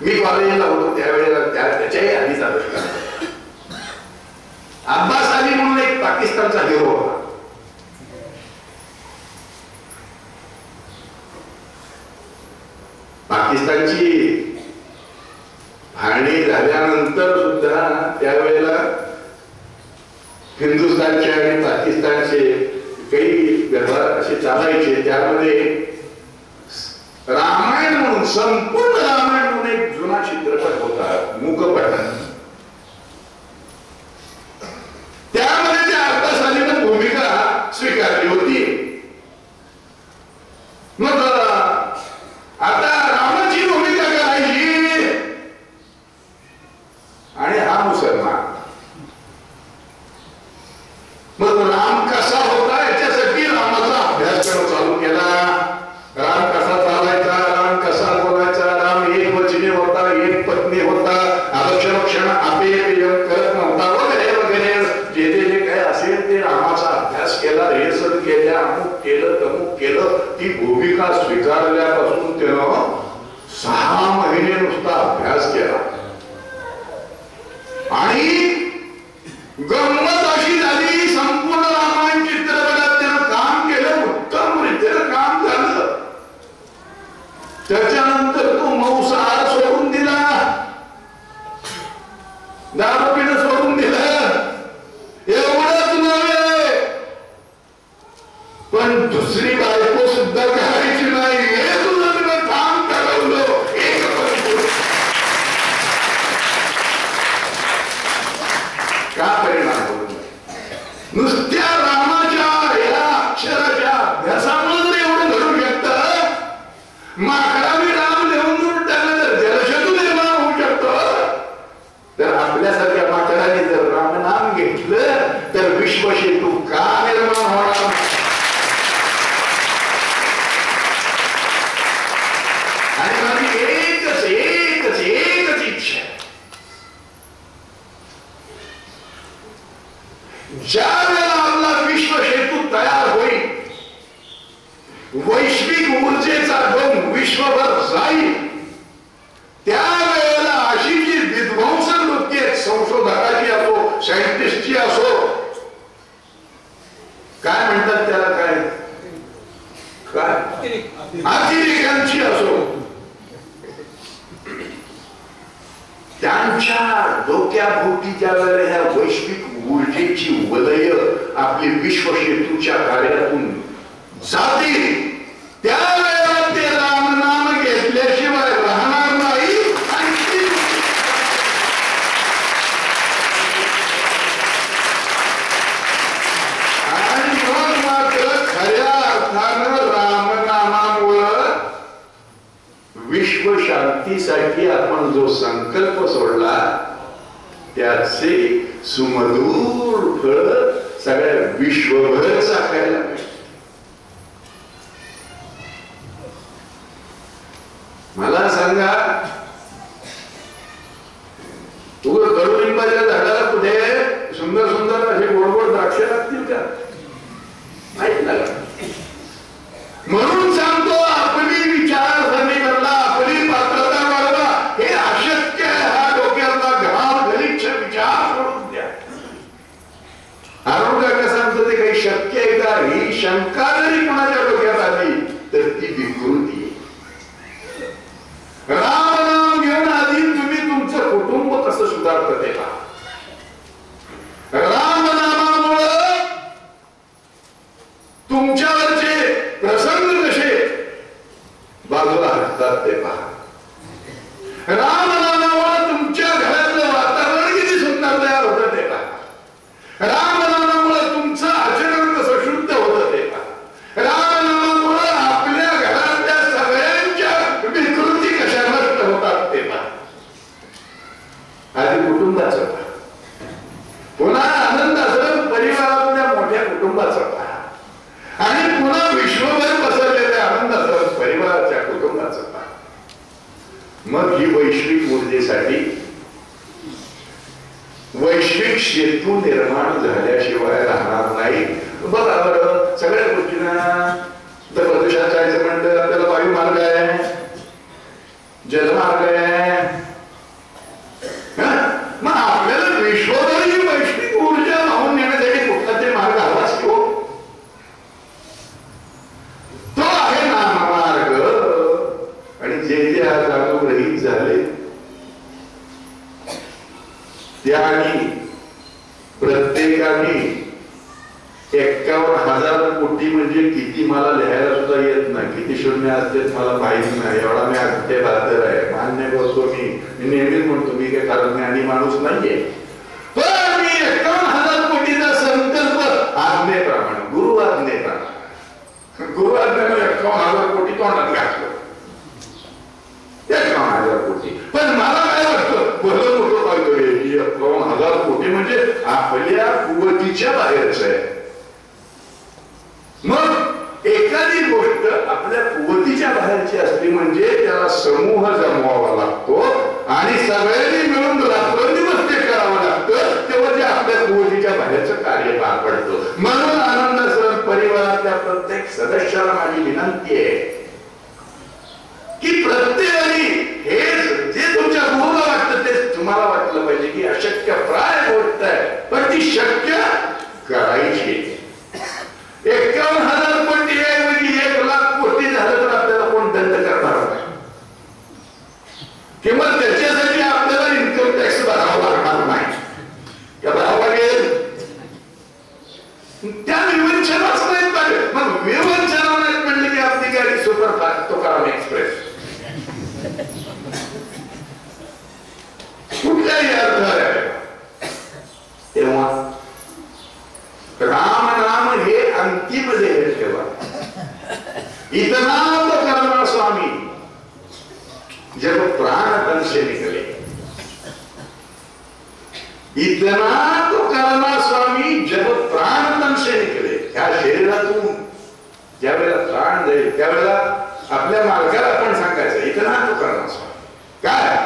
मी कॉलेजला होतो त्यावेळेला त्याच्याही आधीचा दृष्टांत अब्बास अली म्हणून एक पाकिस्तानचा हिरो होता. पाकिस्तानची फाळणी झाल्यानंतर सुद्धा त्यावेळेला हिंदुस्थानचे आणि पाकिस्तानचे काही व्यवहार असे चालायचे. त्यामध्ये रामायण म्हणून संपूर्ण रामायण म्हणून एक जुना चित्रपट होता मूकपटन त्यामध्ये त्या अब्बास अलीनं भूमिका स्वीकारली होती मग आता रामाची भूमिका करायची आणि हा मुसलमान मग राम कसा होता याच्यासाठी रामाचा अभ्यासक्रम चालू केला राम कसा चालायचा राम कसा बोलायचा राम एक वचने होता एक पत्नी होता अवक्षण अपेय करत नव्हता वगैरे वगैरे जे जे जे काय असेल ते रामाचा अभ्यास केला रिहर्सल केल्या अमुक केलं तमुक केलं ती भूमिका स्वीकारल्यापासून त्यानं सहा महिने नुसता अभ्यास केला. आणि गंमत अशी झाली संपूर्ण रामायण चित्रपटात त्यानं काम केलं उत्तम रीतीनं काम झालं. त्याच्यानंतर तो मौसाहार सोडून दिला. दारू पिणं सोडून दिला. ज्या वेळेला आपला विश्व विश्वशेतू तयार होईल वैश्विक ऊर्जेचा गम विश्वभर जाईल त्यावेळेला अशी जी विध्वंस वृत्ती संशोधकाची असो सायंटिस्टची असो काय म्हणतात त्याला काय? अतिरेकांची असो. त्यांच्या डोक्याभोवती ज्या वेळेला ह्या वैश्विक ऊर्जेची वलय आपली विश्वशेतूच्या कार्यातून जातील. त्यावेळेला ते रामनाम घेतल्याशिवाय राहणार नाही. आणि मग मात्र खऱ्या अर्थानं रामनामामुळं विश्वशांतीसाठी आपण जो संकल्प सोडला त्याचे सुमधूर फळ सगळ्या विश्वभर चाकायला मिळेल मला सांगा उगं कडुलिंबाच्या झाडाला कुठे सुंदर सुंदर असे गोड गोड द्राक्ष लागतील का? शक्य आहे का ही शंका जरी कुणाच्या डोक्यात आली तर ती विकृती. राम नाम घेऊन आधी तुम्ही तुमचं कुटुंब कसं सुधारत ते पहा. राम नामामुळं तुमच्यावरचे प्रसंग कसे बाजूला हटतात ते पहा राम नामामुळे तुमच्या घरातलं वातावरण किती सुंदर तयार होतं ते पहा राम नामामुळे तुमचं आचरण कसं शुद्ध होतं ते पहा राम नामामुळे आपल्या घरातल्या सगळ्यांच्या विकृती कशा नष्ट होतात ते पहा आधी कुटुंबाचं पहा पुन्हा आनंदाचं परिवारातल्या मोठ्या कुटुंबाचं पहा आणि पुन्हा विश्वभर पसरलेल्या आनंदाचं परिवाराच्या कुटुंबाचं पहा मग ही वैश्विक ऊर्जेसाठी वैश्विक सेतू निर्माण झाल्याशिवाय राहणार नाही. बघा बरं सगळ्या गोष्टींना तर प्रदूषण जायचं म्हणतं आपल्याला वायू मार्ग आहे जलमार्ग आहे हं? मग आपल्याला विश्वभरी वैश्विक ऊर्जा वाहून नेण्यासाठी कुठला तरी मार्ग हवाच की हो तो आहे नाममार्ग आणि जे जे आज अनुग्रहित झाले त्यानी प्रत्येकाने एक्कावन्न हजार कोटी म्हणजे किती मला लिहायला सुद्धा येत नाही. किती शून्य असते मला माहीत नाही. एवढा मी अगदी बहादर आहे. मान्य करतो मी. मी नेहमीच म्हणतो मी काही कारण ज्ञानी माणूस नाहीये. पण मी एकावन्न हजार कोटीचा संकल्प आज्ञेप्रमाणे गुरु आज्ञेप्रमाणे. गुरु आज्ञेने एकावन्न हजार कोटी तोंडात घातलं. एकावन्न हजार कोटी. पण मला काय वाटतं? भलं मोठं पाहिजे की एक्कावन्न हजार कोटी म्हणजे आपल्या कुवतीच्या बाहेरच आहे मग एखादी गोष्ट आपल्या कुवतीच्या बाहेरची असली म्हणजे त्याला समूह जमवावा लागतो आणि सगळ्यांनी मिळून रात्रंदिवस ते करावं लागतं. तेव्हा ते आपल्या कुवतीच्या बाहेरचं कार्य पार पडतं. म्हणून आनंद सर परिवारातल्या प्रत्येक सदस्याला माझी विनंती आहे की प्रत्येकाने हे जे तुमच्या गुरुला वाटतं ते तुम्हाला वाटलं पाहिजे की अशक्य प्राय गोष्ट आहे. पण ती शक्य करायची. एकावन्न हजार कोटी आहे म्हणजे एक लाख कोटी झालं तर आपल्याला कोण दंड करणार नाही किंवा त्याच्यासाठी आपल्याला इन्कम टॅक्स भरावा लागणार नाही. का भरावा लागेल. त्या विवंचनाच नाहीत पाहिजे मग विवंचना नाहीत म्हणले की आपली गाडी सुपर सुपरफास्ट तुकाराम एक्सप्रेस. कुठल्याही अर्थ आहे तेव्हा राम नाम हे अंतिम ध्येय ठेवा. इतना तो करना स्वामी जब प्राण तन से निकले इतना तो करना स्वामी जब प्राण तन से निकले ह्या शरीरातून ज्या वेळेला प्राण जाईल त्यावेळेला आपल्या मालकाला आपण सांगायचं इतना तो करना स्वामी काय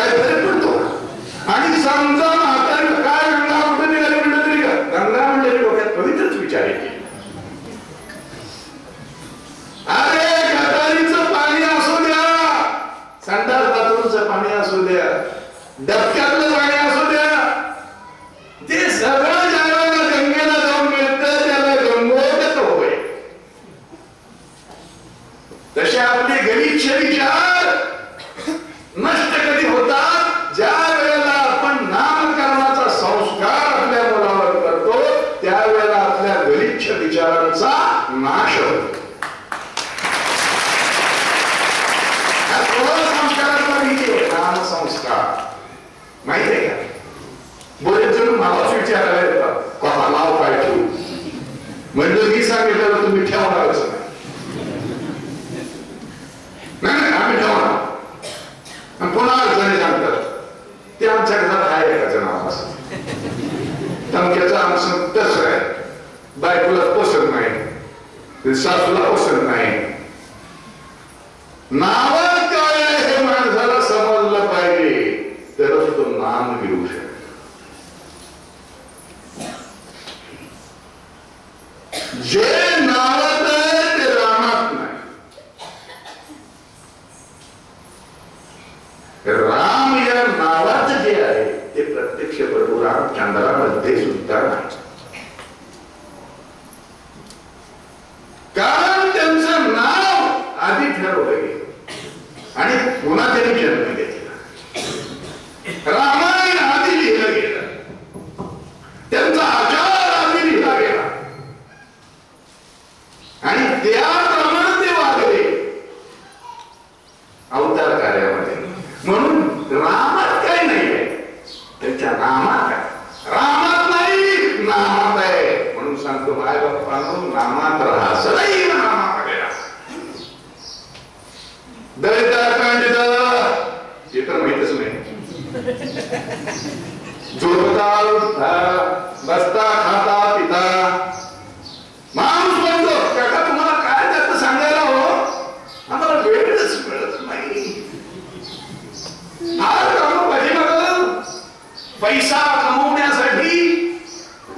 काय फरक पडतो? आणि समजा बरेच जण मलाच विचारायला येतात. बाबा नाव काय ठेवू? म्हणजे मी सांगितलं तुम्ही ठेवणारच नाही. आम्ही ठेवणार. पुन्हा अडचणी सांगतात. ते आमच्या घरात आहे एकाचं नाव असं. तमक्याचं आमचं तसं आहे. बायकोला पोषण नाही. सासूला पोषण नाही. नाव काय आहे हे माणसाला समजलं पाहिजे तरच तो नाम घेऊ शकतो जे नावात आहे ते रामात नाही राम या नावात जे आहे ते प्रत्यक्ष प्रभू रामचंद्रामध्ये सुद्धा नाही कारण त्यांचं नाव आधी ठरवलं गेलं आणि पुन्हा त्यांनी जन्म घेतला रामायण आधी लिहिलं गेलं त्यांचा आचार आधी लिहिला गेला आणि त्याप्रमाणे ते वागले अवतार कार्यामध्ये म्हणून रामात काय नाही आहे त्यांच्या नामात आहे रामात नाही नामात आहे म्हणून सांगतो माय बाप्पानो नामात राहा सदैव नामात गेला दैता कांडित हे तर माहितच नाही उठता बसता खाता पिता. माणूस म्हणतो काका तुम्हाला काय त्यात सांगायला हो? आम्हाला वेळच मिळत नाही फार पाहिजे मग पैसा कमवण्यासाठी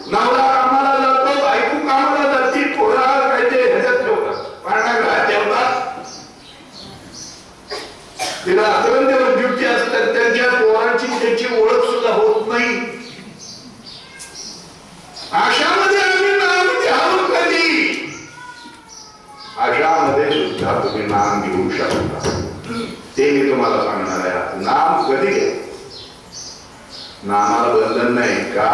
नवरा कामाला जातो बायको कामाला जाते पोरा काय ते ह्याच्यात ठेवतात. पाण्यात ठेवतात. तिला अतरंग ड्युटी असतात त्यांच्या पोरांची त्यांची ओळख सुद्धा होत नाही अशामध्ये आम्ही नाम घ्यावं कधी? अशामध्ये सुद्धा तुम्ही नाम घेऊ शकता. ते मी तुम्हाला सांगणार आहे. नाम कधी घ्या नामाला बंधन नाही. का